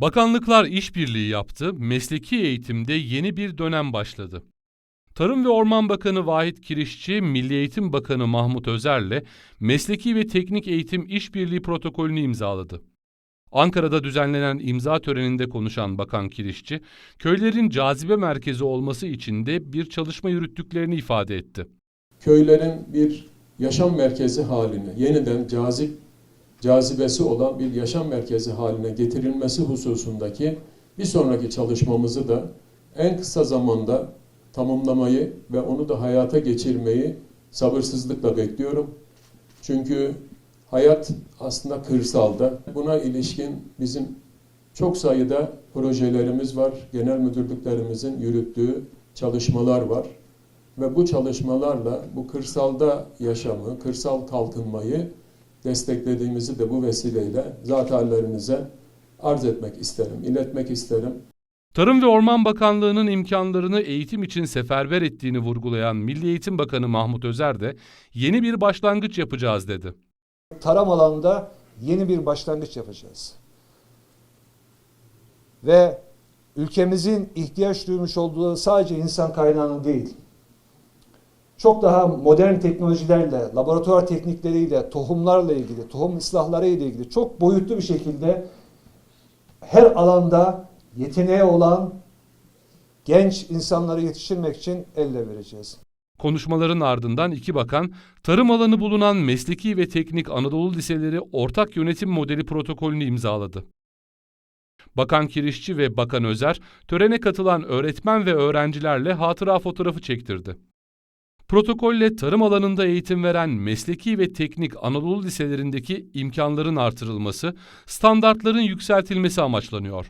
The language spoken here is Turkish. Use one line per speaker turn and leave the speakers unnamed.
Bakanlıklar işbirliği yaptı, mesleki eğitimde yeni bir dönem başladı. Tarım ve Orman Bakanı Vahit Kirişçi, Milli Eğitim Bakanı Mahmut Özer'le Mesleki ve Teknik Eğitim İşbirliği protokolünü imzaladı. Ankara'da düzenlenen imza töreninde konuşan Bakan Kirişçi, köylerin cazibe merkezi olması için de bir çalışma yürüttüklerini ifade etti.
köylerin bir yaşam merkezi haline, yeniden cazip, cazibesi olan bir yaşam merkezi haline getirilmesi hususundaki bir sonraki çalışmamızı da en kısa zamanda tamamlamayı ve onu da hayata geçirmeyi sabırsızlıkla bekliyorum. Çünkü hayat aslında kırsalda. Buna ilişkin bizim çok sayıda projelerimiz var. Genel müdürlüklerimizin yürüttüğü çalışmalar var. Ve bu çalışmalarla bu kırsalda yaşamı, kırsal kalkınmayı desteklediğimizi de bu vesileyle zat hallerinize arz etmek isterim, iletmek isterim.
Tarım ve Orman Bakanlığı'nın imkanlarını eğitim için seferber ettiğini vurgulayan Milli Eğitim Bakanı Mahmut Özer de yeni bir başlangıç yapacağız dedi.
tarım alanında yeni bir başlangıç yapacağız. Ve ülkemizin ihtiyaç duymuş olduğu sadece insan kaynağını değil, çok daha modern teknolojilerle, laboratuvar teknikleriyle, tohumlarla ilgili, tohum ıslahları ile ilgili çok boyutlu bir şekilde her alanda yeteneği olan genç insanları yetiştirmek için elle vereceğiz.
Konuşmaların ardından iki bakan, tarım alanı bulunan Mesleki ve Teknik Anadolu Liseleri Ortak Yönetim Modeli protokolünü imzaladı. Bakan Kirişçi ve Bakan Özer, törene katılan öğretmen ve öğrencilerle hatıra fotoğrafı çektirdi. Protokolle tarım alanında eğitim veren mesleki ve teknik Anadolu liselerindeki imkanların artırılması, standartların yükseltilmesi amaçlanıyor.